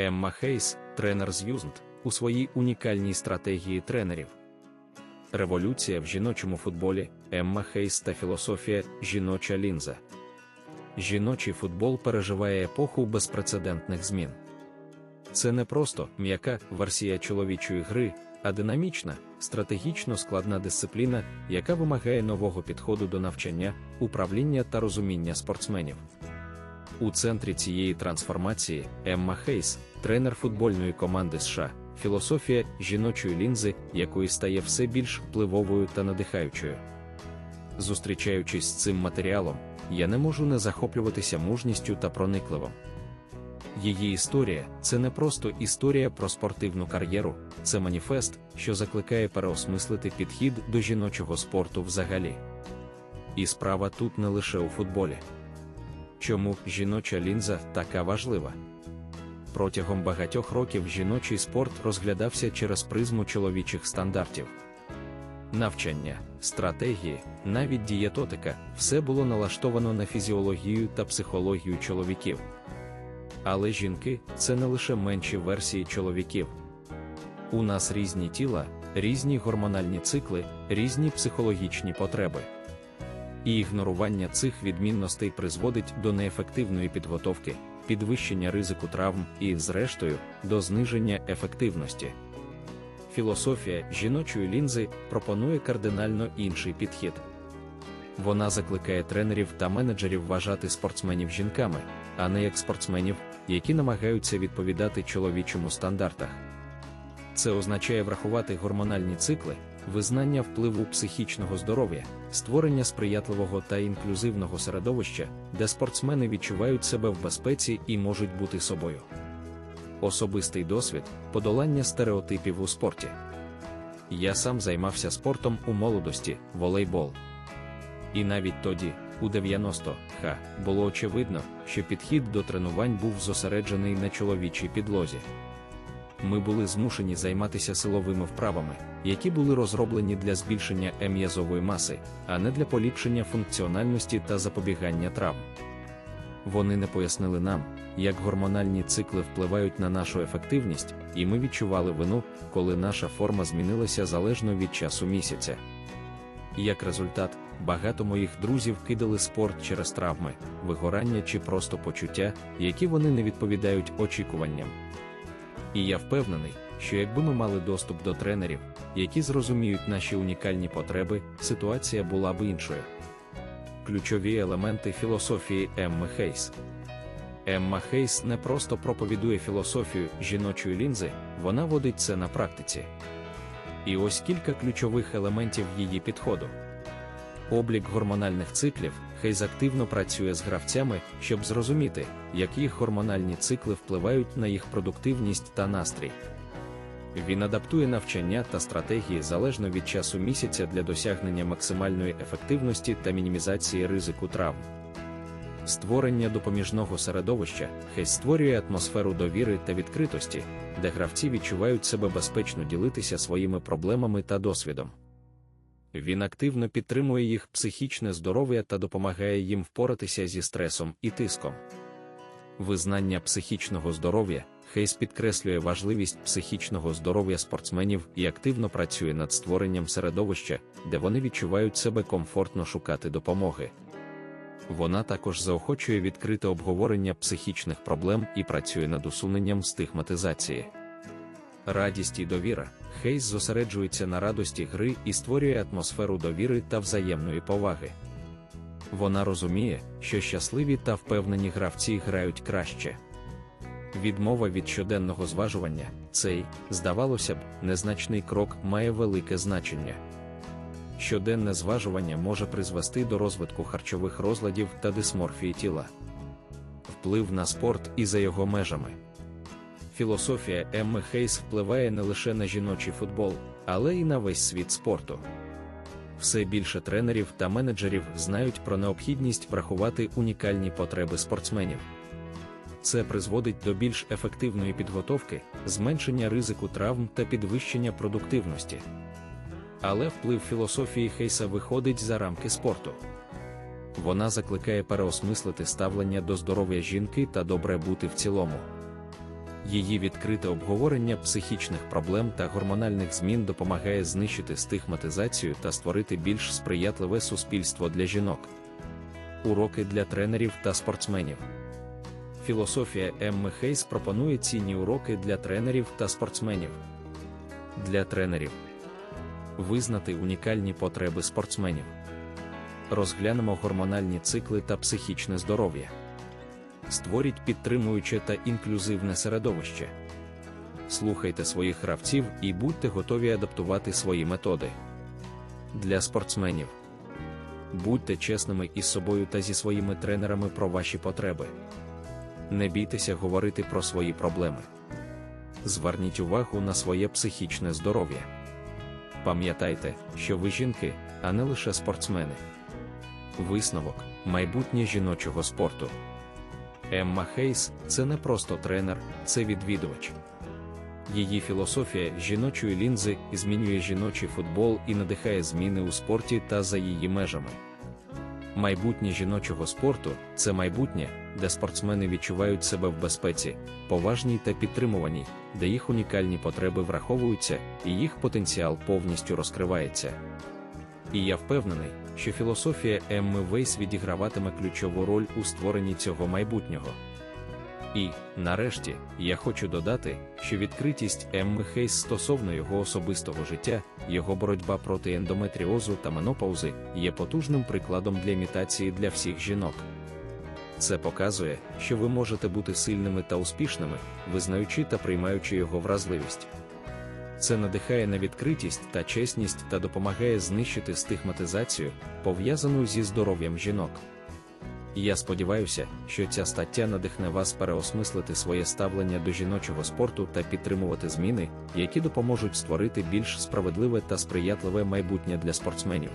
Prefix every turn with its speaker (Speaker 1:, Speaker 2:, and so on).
Speaker 1: Емма Хейс, тренер з Юзнд, у своїй унікальній стратегії тренерів. Революція в жіночому футболі, Емма Хейс та філософія жіноча лінза. Жіночий футбол переживає епоху безпрецедентних змін. Це не просто м'яка версія чоловічої гри, а динамічна, стратегічно складна дисципліна, яка вимагає нового підходу до навчання, управління та розуміння спортсменів. У центрі цієї трансформації Емма Хейс, тренер футбольної команди США, філософія жіночої лінзи, якої стає все більш впливовою та надихаючою. Зустрічаючись з цим матеріалом, я не можу не захоплюватися мужністю та проникливим. Її історія це не просто історія про спортивну кар'єру, це маніфест, що закликає переосмислити підхід до жіночого спорту взагалі. І справа тут не лише у футболі. Чому жіноча лінза така важлива? Протягом багатьох років жіночий спорт розглядався через призму чоловічих стандартів. Навчання, стратегії, навіть дієтотика все було налаштовано на фізіологію та психологію чоловіків. Але жінки це не лише менші версії чоловіків. У нас різні тіла, різні гормональні цикли, різні психологічні потреби. І ігнорування цих відмінностей призводить до неефективної підготовки, підвищення ризику травм і, зрештою, до зниження ефективності. Філософія жіночої лінзи пропонує кардинально інший підхід. Вона закликає тренерів та менеджерів вважати спортсменів жінками, а не як спортсменів, які намагаються відповідати чоловічому стандартах. Це означає врахувати гормональні цикли, визнання впливу психічного здоров'я, створення сприятливого та інклюзивного середовища, де спортсмени відчувають себе в безпеці і можуть бути собою. Особистий досвід подолання стереотипів у спорті. Я сам займався спортом у молодості, волейбол. І навіть тоді, у 90-х, було очевидно, що підхід до тренувань був зосереджений на чоловічій підлозі. Ми були змушені займатися силовими вправами, які були розроблені для збільшення м'язової маси, а не для поліпшення функціональності та запобігання травм. Вони не пояснили нам, як гормональні цикли впливають на нашу ефективність, і ми відчували вину, коли наша форма змінилася залежно від часу місяця. Як результат, багато моїх друзів кидали спорт через травми, вигорання чи просто почуття, які вони не відповідають очікуванням. І я впевнений, що якби ми мали доступ до тренерів, які зрозуміють наші унікальні потреби, ситуація була б іншою. Ключові елементи філософії Емми Хейс. Емма Хейс не просто проповідує філософію жіночої лінзи, вона водить це на практиці. І ось кілька ключових елементів її підходу. Облік гормональних циклів Хейз активно працює з гравцями, щоб зрозуміти, як їх гормональні цикли впливають на їх продуктивність та настрій. Він адаптує навчання та стратегії залежно від часу місяця для досягнення максимальної ефективності та мінімізації ризику травм. Створення допоміжного середовища Хейс створює атмосферу довіри та відкритості, де гравці відчувають себе безпечно ділитися своїми проблемами та досвідом. Він активно підтримує їх психічне здоров'я та допомагає їм впоратися зі стресом і тиском. Визнання психічного здоров'я Хейс підкреслює важливість психічного здоров'я спортсменів і активно працює над створенням середовища, де вони відчувають себе комфортно шукати допомоги. Вона також заохочує відкрите обговорення психічних проблем і працює над усуненням стигматизації. Радість і довіра Хейс зосереджується на радості гри і створює атмосферу довіри та взаємної поваги. Вона розуміє, що щасливі та впевнені гравці грають краще. Відмова від щоденного зважування, цей, здавалося б, незначний крок має велике значення. Щоденне зважування може призвести до розвитку харчових розладів та дисморфії тіла. Вплив на спорт і за його межами. Філософія Емми Хейс впливає не лише на жіночий футбол, але й на весь світ спорту. Все більше тренерів та менеджерів знають про необхідність врахувати унікальні потреби спортсменів. Це призводить до більш ефективної підготовки, зменшення ризику травм та підвищення продуктивності. Але вплив філософії Хейса виходить за рамки спорту. Вона закликає переосмислити ставлення до здоров'я жінки та добре бути в цілому. Її відкрите обговорення психічних проблем та гормональних змін допомагає знищити стигматизацію та створити більш сприятливе суспільство для жінок. Уроки для тренерів та спортсменів. Філософія Емми Хейс пропонує цінні уроки для тренерів та спортсменів. Для тренерів визнати унікальні потреби спортсменів. Розглянемо гормональні цикли та психічне здоров'я. Створіть підтримуюче та інклюзивне середовище. Слухайте своїх гравців і будьте готові адаптувати свої методи. Для спортсменів будьте чесними із собою та зі своїми тренерами про ваші потреби. Не бійтеся говорити про свої проблеми. Зверніть увагу на своє психічне здоров'я. Пам'ятайте, що ви жінки, а не лише спортсмени. Висновок майбутнє жіночого спорту. Емма Хейс це не просто тренер, це відвідувач. Її філософія жіночої лінзи змінює жіночий футбол і надихає зміни у спорті та за її межами. Майбутнє жіночого спорту це майбутнє, де спортсмени відчувають себе в безпеці, поважній та підтримуваній, де їх унікальні потреби враховуються і їх потенціал повністю розкривається. І я впевнений, що філософія Емми Вейс відіграватиме ключову роль у створенні цього майбутнього. І, нарешті, я хочу додати, що відкритість Емми Хейс стосовно його особистого життя, його боротьба проти ендометріозу та менопаузи є потужним прикладом для імітації для всіх жінок. Це показує, що ви можете бути сильними та успішними, визнаючи та приймаючи його вразливість. Це надихає на відкритість та чесність та допомагає знищити стигматизацію, пов'язану зі здоров'ям жінок. Я сподіваюся, що ця стаття надихне вас переосмислити своє ставлення до жіночого спорту та підтримувати зміни, які допоможуть створити більш справедливе та сприятливе майбутнє для спортсменів.